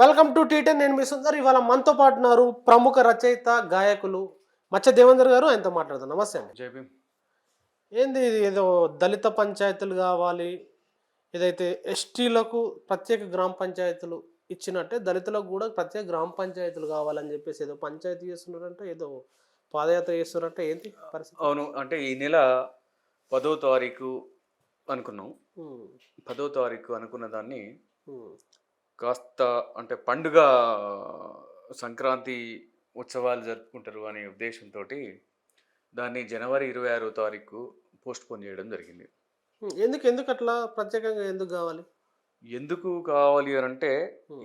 Welcome to T10 నేను మీ సుందర్. ఇవాళ మనతో పాటు ఉన్నారు ప్రముఖ రచయిత గాయకులు మచ్చ దేవేందర్ గారు. ఆయనతో మాట్లాడతాను నమస్తే అండి. జై భీమ్. ఏంది ఇది? ఏదో దళిత పంచాయతీలు కావాలి. ఏదైతే ఎస్టీలకు ప్రత్యేక గ్రామ పంచాయతీలు ఇచ్చినట్టే దళితులకు కూడా ప్రత్యేక గ్రామ పంచాయతీలు కావాలని చెప్పేసి ఏదో పంచాయతీ చేస్తున్నారంటే ఏదో పాదయాత్ర చేస్తున్నారంటే. ఏంటి పరిస్థితి? అవును అంటే ఈ నెల పదో తారీఖు అనుకున్నాం. పదో తారీఖు అనుకున్న దాన్ని కాస్త అంటే పండుగ సంక్రాంతి ఉత్సవాలు జరుపుకుంటారు అనే ఉద్దేశంతో దాన్ని జనవరి ఇరవై ఆరో తారీఖు పోస్ట్ పోన్ చేయడం జరిగింది. ఎందుకు ఎందుకు అట్లా? ప్రత్యేకంగా ఎందుకు కావాలి? ఎందుకు కావాలి అని అంటే.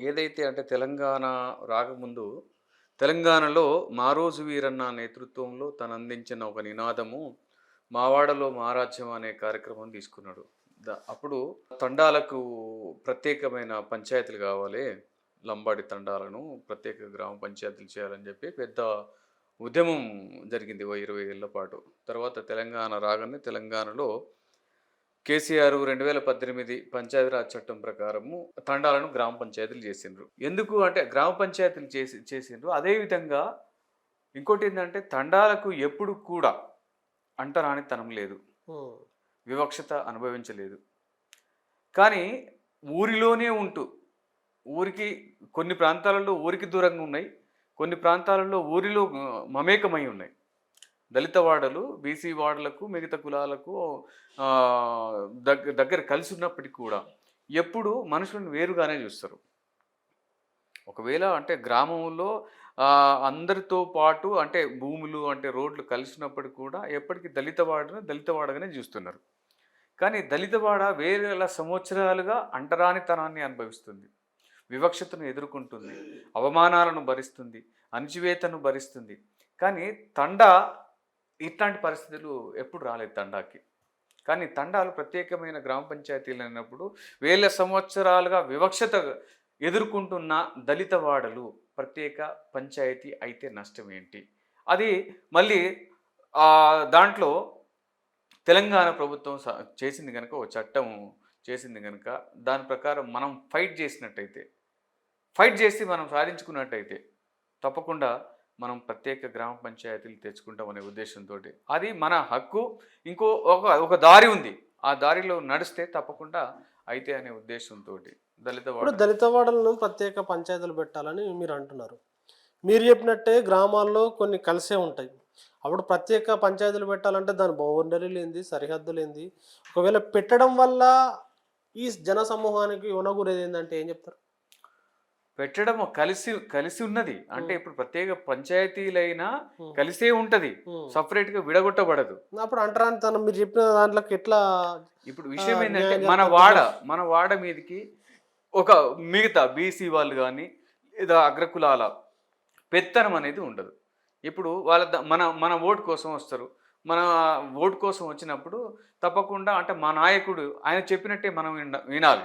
ఏదైతే అంటే తెలంగాణ రాకముందు తెలంగాణలో మారోజు వీరన్న నేతృత్వంలో తను అందించిన ఒక నినాదము మావాడలో మహారాజ్యం అనే కార్యక్రమం తీసుకున్నాడు. అప్పుడు తండాలకు ప్రత్యేకమైన పంచాయతీలు కావాలి. లంబాడి తండాలను ప్రత్యేక గ్రామ పంచాయతీలు చేయాలని చెప్పి పెద్ద ఉద్యమం జరిగింది ఓ ఇరవై ఏళ్ళ పాటు. తర్వాత తెలంగాణ రాగానే తెలంగాణలో కేసీఆర్ రెండు వేల పద్దెనిమిది పంచాయతీరాజ్ చట్టం ప్రకారము తండాలను గ్రామ పంచాయతీలు చేసిండ్రు. ఎందుకు అంటే గ్రామ పంచాయతీలు చేసి చేసిండ్రు. అదేవిధంగా ఇంకోటి ఏంటంటే తండాలకు ఎప్పుడు కూడా అంటరానితనం లేదు. వివక్షత అనుభవించలేదు. కానీ ఊరిలోనే ఉంటూ ఊరికి కొన్ని ప్రాంతాలలో ఊరికి దూరంగా ఉన్నాయి కొన్ని ప్రాంతాలలో ఊరిలో మమేకమై ఉన్నాయి. దళిత వాడలు బీసీ వాడలకు మిగతా కులాలకు ఆ, దగ్గర దగ్గర కలిసి ఉన్నప్పటికీ కూడా ఎప్పుడు మనుషులను వేరుగానే చూస్తారు. ఒకవేళ అంటే గ్రామంలో అందరితో పాటు అంటే భూములు అంటే రోడ్లు కలిసినప్పటికీ కూడా ఎప్పటికీ దళితవాడను దళితవాడగానే చూస్తున్నారు కానీ దళితవాడ వేల సంవత్సరాలుగా అంటరానితనాన్ని అనుభవిస్తుంది. వివక్షతను ఎదుర్కొంటుంది. అవమానాలను భరిస్తుంది. అణచివేతను భరిస్తుంది. కానీ తండ ఇట్లాంటి పరిస్థితులు ఎప్పుడు రాలేదు తండాకి. కానీ తండాలు ప్రత్యేకమైన గ్రామ పంచాయతీలు అయినప్పుడు వేల సంవత్సరాలుగా వివక్షత ఎదుర్కొంటున్న దళిత వాడలు ప్రత్యేక పంచాయతీ అయితే నష్టం ఏంటి అది మళ్ళీ దాంట్లో తెలంగాణ ప్రభుత్వం స- చేసింది కనుక ఓ చట్టం చేసింది కనుక దాని ప్రకారం మనం ఫైట్ చేసినట్టయితే ఫైట్ చేసి మనం సాధించుకున్నట్టయితే తప్పకుండా మనం ప్రత్యేక గ్రామ పంచాయతీలు తెచ్చుకుంటాం అనే ఉద్దేశంతో అది మన హక్కు. ఇంకో ఒక ఒక దారి ఉంది. ఆ దారిలో నడిస్తే తప్పకుండా అయితే అనే ఉద్దేశంతో ఇప్పుడు వాడ దళిత వాడలను ప్రత్యేక పంచాయతీలు పెట్టాలని మీరు అంటున్నారు. మీరు చెప్పినట్టే గ్రామాల్లో కొన్ని కలిసే ఉంటాయి. అప్పుడు ప్రత్యేక పంచాయతీలు పెట్టాలంటే దాని బౌండరీలు ఏంది సరిహద్దులు ఏంది? ఒకవేళ పెట్టడం వల్ల ఈ జన సమూహానికి ఉనగూరేది ఏంటంటే ఏం చెప్తారు? పెట్టడం కలిసి కలిసి ఉన్నది. అంటే ఇప్పుడు ప్రత్యేక పంచాయతీలైనా. కలిసే ఉంటది. సపరేట్గా విడగొట్టబడదు. అప్పుడు అంటరాని తను మీరు చెప్పిన దాంట్లోకి ఎట్లా ఇప్పుడు విషయం ఏంటంటే మన. వాడ మన వాడ మీదకి ఒక మిగతా బీసీ వాళ్ళు కానీ లేదా అగ్రకులాల పెత్తనం అనేది ఉండదు. ఇప్పుడు వాళ్ళ మన మన ఓటు కోసం వస్తారు. మన ఓటు కోసం వచ్చినప్పుడు తప్పకుండా అంటే మా నాయకుడు ఆయన చెప్పినట్టే మనం విన- వినాలి.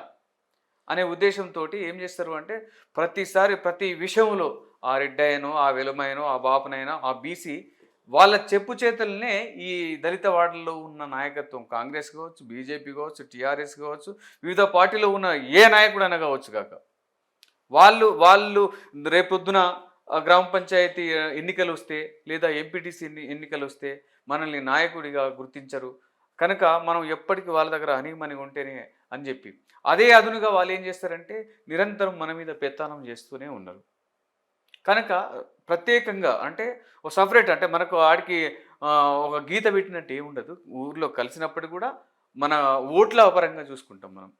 అనే ఉద్దేశంతో ఏం చేస్తారు అంటే ప్రతిసారి ప్రతి విషయంలో ఆ రెడ్డయ్యనో ఆ వెలుమైనో ఆ బాపనైనా ఆ బీసీ వాళ్ళ చెప్పు చేతులనే ఈ దళిత వాడల్లో ఉన్న నాయకత్వం కాంగ్రెస్ కావచ్చు బీజేపీ కావచ్చు టీఆర్ఎస్ కావచ్చు వివిధ పార్టీలో ఉన్న ఏ నాయకుడు అయినా కావచ్చు కాక వాళ్ళు వాళ్ళు రేపొద్దున గ్రామ పంచాయతీ ఎన్నికలు వస్తే లేదా ఎంపీటీసీ ఎన్నికలు వస్తే మనల్ని నాయకుడిగా గుర్తించరు. కనుక మనం ఎప్పటికీ వాళ్ళ దగ్గర అనిమని ఉంటేనే అని చెప్పి. అదే అదునుగా వాళ్ళు ఏం చేస్తారంటే నిరంతరం మన మీద పెత్తానం చేస్తూనే ఉన్నారు. కనుక ప్రత్యేకంగా అంటే ఒక సపరేట్ అంటే మనకు ఆడికి ఒక గీత పెట్టినట్టు ఏముండదు ఊర్లో కలిసినప్పుడు కూడా మన ఓట్ల పరంగా చూసుకుంటాం మనం.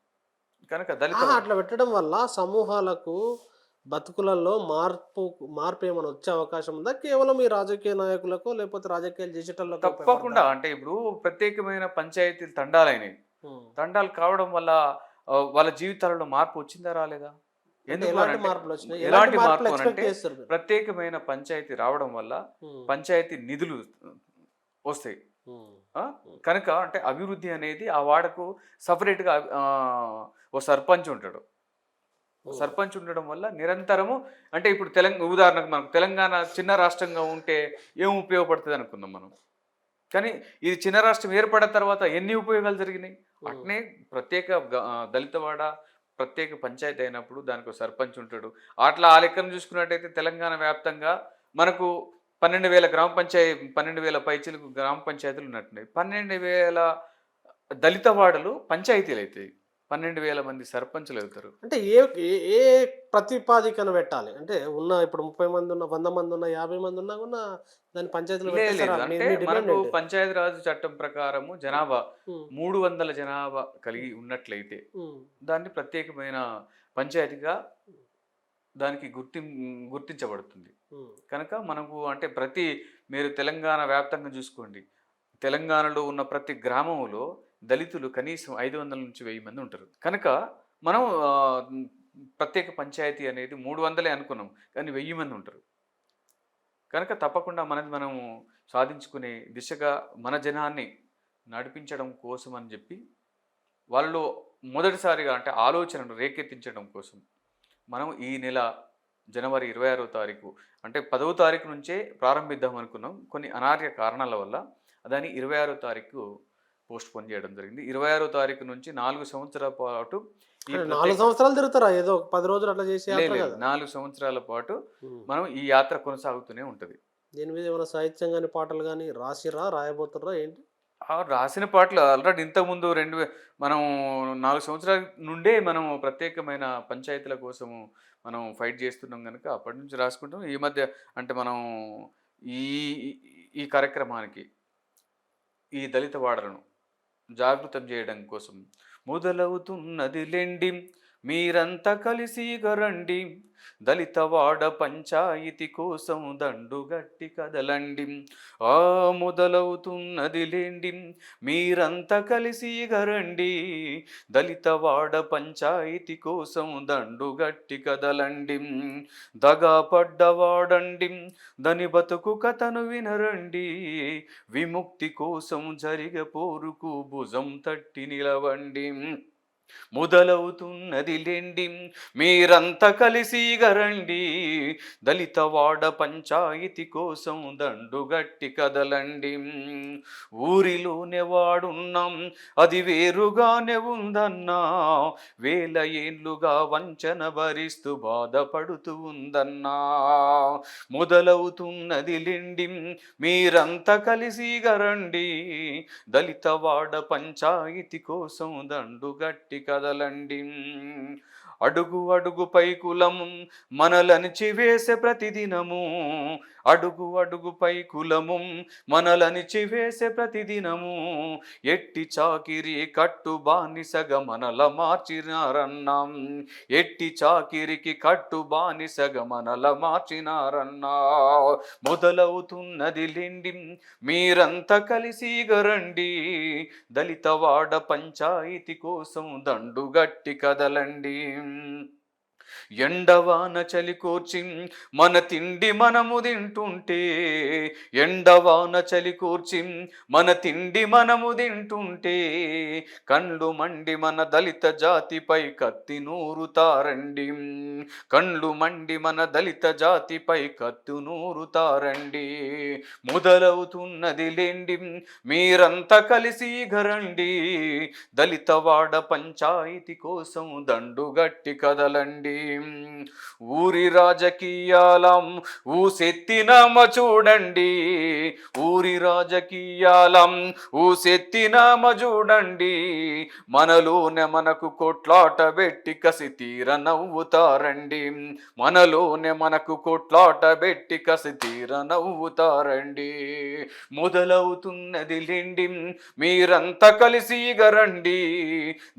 కనుక దళిత అట్లా పెట్టడం వల్ల సమూహాలకు బతుకులలో మార్పు మార్పు ఏమైనా వచ్చే అవకాశం ఉందా? కేవలం ఈ రాజకీయ నాయకులకు లేకపోతే రాజకీయాలు చేసేటోళ్ళకు తప్పకుండా. అంటే ఇప్పుడు ప్రత్యేకమైన పంచాయతీలు తండాలైనవి. తండాలు కావడం వల్ల వాళ్ళ జీవితాలలో మార్పు వచ్చిందా రాలేదా? ఎలాంటి మార్పులు అంటే? ప్రత్యేకమైన పంచాయతీ రావడం వల్ల. పంచాయతీ నిధులు వస్తాయి? కనుక అంటే అభివృద్ధి అనేది ఆ వాడకు సపరేట్గా ఓ సర్పంచ్ ఉంటాడు. సర్పంచ్ ఉండడం వల్ల నిరంతరము అంటే ఇప్పుడు తెలంగాణ ఉదాహరణకు మనకు తెలంగాణ చిన్న రాష్ట్రంగా ఉంటే ఏం ఉపయోగపడుతుంది అనుకున్నాం మనం కానీ ఇది చిన్న రాష్ట్రం ఏర్పడిన తర్వాత ఎన్ని ఉపయోగాలు జరిగినాయి. అట్నే ప్రత్యేక దళితవాడ ప్రత్యేక పంచాయతీ అయినప్పుడు దానికి ఒక సర్పంచ్ ఉంటాడు. అట్లా ఆ లెక్కను చూసుకున్నట్టయితే తెలంగాణ వ్యాప్తంగా మనకు పన్నెండు వేల గ్రామ పంచాయతీ పన్నెండు వేల పైచీలకు గ్రామ పంచాయతీలు ఉన్నట్టున్నాయి. పన్నెండు వేల దళిత వాడలు పంచాయతీలు అవుతాయి పన్నెండు వేల మంది సర్పంచులు అవుతారు. అంటే ఏ ఏ- ప్రతిపాదికన పెట్టాలి? అంటే ఉన్న ఇప్పుడు ముప్పై మంది ఉన్న వంద మంది ఉన్న యాభై మంది ఉన్నా కూడా దాని పంచాయతీలో? పంచాయతీరాజ్ చట్టం ప్రకారము జనాభా మూడు వందల జనాభా కలిగి ఉన్నట్లయితే దాన్ని ప్రత్యేకమైన పంచాయతీగా దానికి గుర్తి గుర్తించబడుతుంది. కనుక మనకు అంటే ప్రతి మీరు తెలంగాణ వ్యాప్తంగా చూసుకోండి. తెలంగాణలో ఉన్న ప్రతి గ్రామంలో దళితులు కనీసం ఐదు వందల నుంచి వెయ్యి మంది ఉంటారు. కనుక మనం ప్రత్యేక పంచాయతీ అనేది మూడు వందలే అనుకున్నాం కానీ వెయ్యి మంది ఉంటారు. కనుక తప్పకుండా మనది మనము సాధించుకునే దిశగా మన జనాన్ని నడిపించడం కోసం అని చెప్పి వాళ్ళు మొదటిసారిగా అంటే ఆలోచనను రేకెత్తించడం కోసం మనం ఈ నెల జనవరి ఇరవై ఆరో తారీఖు అంటే పదవ తారీఖు నుంచే ప్రారంభిద్దాం అనుకున్నాం. కొన్ని అనార్య కారణాల వల్ల దాన్ని ఇరవై ఆరో తారీఖు పోస్ట్ పోన్ చేయడం జరిగింది. ఇరవై ఆరో తారీఖు నుంచి నాలుగు సంవత్సరాల పాటు నాలుగు సంవత్సరాలు తిరుగుతారా? ఏదో పది రోజులు అట్లా చేసే నాలుగు సంవత్సరాల పాటు. మనం ఈ యాత్ర కొనసాగుతూనే ఉంటుంది. దీని మీద ఏమైనా సాహిత్యం కానీ పాటలు కానీ రాసిరా రాయబోతుర్రా ఏంటి? రాసిన పాటలు ఆల్రెడీ ఇంతకుముందు రెండు మనం నాలుగు సంవత్సరాల నుండే మనం ప్రత్యేకమైన పంచాయతీల కోసము మనం ఫైట్ చేస్తున్నాం కనుక అప్పటి నుంచి రాసుకుంటాం. ఈ మధ్య అంటే మనం ఈ- ఈ కార్యక్రమానికి ఈ దళిత వాడలను జాగృతం చేయడం కోసం. మొదలవుతున్నది లెండి మీరంతా కలిసి గరండి. దళితవాడ పంచాయతీ కోసం దండుగట్టి కదలండి. ఆ మొదలవుతున్నది లేండి. మీరంతా కలిసి గరండి. దళితవాడ పంచాయతీ కోసం దండుగట్టి కదలండి. దగా పడ్డవాడండి. దని బతుకు కథను వినరండి. విముక్తి కోసం జరిగ పోరుకు భుజం తట్టి నిలవండి. మొదలవుతున్నది లేండి మీరంతా కలిసి గరండి. దళితవాడ పంచాయతీ కోసం దండుగట్టి కదలండి. ఊరిలోనే వాడున్నాం అది వేరుగానే ఉందన్నా. వేల ఏళ్ళుగా వంచన భరిస్తూ బాధపడుతూ ఉందన్నా. మొదలవుతున్నది లెండి మీరంతా కలిసి గరండి. దళితవాడ పంచాయతీ కోసం దండుగట్టి కదలండి. అడుగు అడుగు పైకులం మనలనిచి వేసే ప్రతిదినము. అడుగు అడుగుపై కులము మనలని చివేసే ప్రతిదినము. ఎట్టి చాకిరి కట్టు బానిసగ మనల మార్చినారన్నాం. ఎట్టి చాకిరికి కట్టు బానిసగ మనల మార్చినారన్నా మొదలవుతున్నది లిండి మీరంతా కలిసి గరండి. దళితవాడ పంచాయతీ కోసం దండుగట్టి కదలండి. ఎండవాన చలి కూర్చి మన తిండి మనము తింటుంటే. ఎండవాన చలి కూర్చి మన తిండి మనము తింటుంటే. కండ్లు మండి మన దళిత జాతిపై కత్తి నూరుతారండి. కండ్లు మండి మన దళిత జాతిపై కత్తి నూరుతారండి. మొదలవుతున్నది లేండి మీరంతా కలిసి గరండి దళితవాడ పంచాయతీ కోసం దండుగట్టి కదలండి. ఊరి రాజకీయాలం ఊసెత్తినామ చూడండి. ఊరి రాజకీయాలం ఊసెత్తినామ చూడండి. మనలోనే మనకు కొట్లాట పెట్టి కసి తీర నవ్వుతారండి. మనలోనే మనకు కొట్లాట పెట్టి కసి తీర నవ్వుతారండి. మొదలవుతున్నది లెండి మీరంతా కలిసి గరండి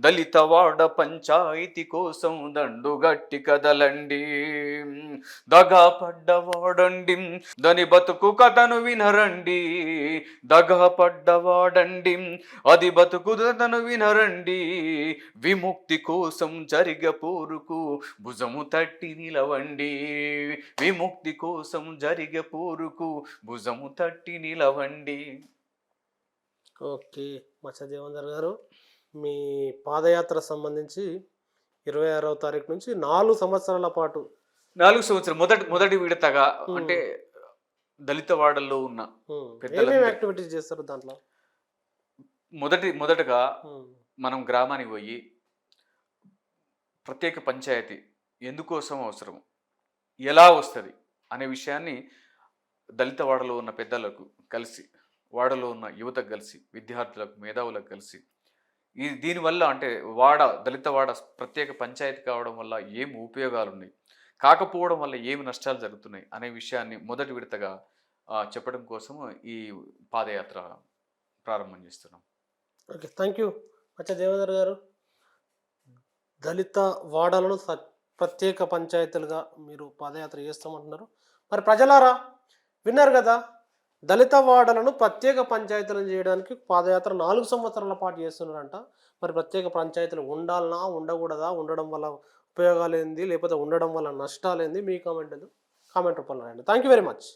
దళితవాడ పంచాయతీ కోసం దండుగట్టి కదలండి దగా పడ్డవాడండి. దాని బతుకు కథను వినరండి. దగా పడ్డవాడండి. అది బతుకు కథను వినరండి. విముక్తి కోసం జరిగ పోరుకు భుజము తట్టి నిలవండి. విముక్తి కోసం జరిగ పోరుకు భుజము తట్టి నిలవండి. ఓకే. మచ్చ గారు మీ పాదయాత్ర సంబంధించి ఇరవై ఆరవ తారీఖు నుంచి నాలుగు సంవత్సరాల పాటు. నాలుగు సంవత్సరం మొదటి మొదటి విడతగా. అంటే దళిత వాడల్లో ఉన్న యాక్టివిటీస్ చేస్తారు దాంట్లో? మొదటి మొదటగా మనం గ్రామానికి పోయి ప్రత్యేక పంచాయతీ ఎందుకోసం అవసరం? ఎలా వస్తుంది? అనే విషయాన్ని దళిత వాడలో ఉన్న పెద్దలకు కలిసి వాడలో ఉన్న యువతకు కలిసి విద్యార్థులకు మేధావులకు కలిసి ఈ దీనివల్ల అంటే వాడ దళిత వాడ ప్రత్యేక పంచాయతీ కావడం వల్ల ఏం ఉపయోగాలు ఉన్నాయి కాకపోవడం వల్ల ఏమి నష్టాలు జరుగుతున్నాయి? అనే విషయాన్ని మొదటి విడతగా చెప్పడం కోసం ఈ పాదయాత్ర ప్రారంభం చేస్తున్నాం. Okay thank you. మచ్చ దేవేందర్ గారు దళిత వాడలను స- ప్రత్యేక పంచాయతీలుగా మీరు పాదయాత్ర చేస్తామంటున్నారు. మరి ప్రజలారా విన్నారు కదా దళిత వాడలను ప్రత్యేక పంచాయతీలను చేయడానికి పాదయాత్ర నాలుగు సంవత్సరాల పాటు చేస్తున్నారంట. మరి ప్రత్యేక పంచాయతీలు ఉండాలనా ఉండకూడదా ఉండడం వల్ల ఉపయోగాలు ఏంది లేకపోతే ఉండడం వల్ల నష్టాలు ఏంది మీ కామెంట్ కామెంట్ రూపంలో థ్యాంక్ యూ వెరీ మచ్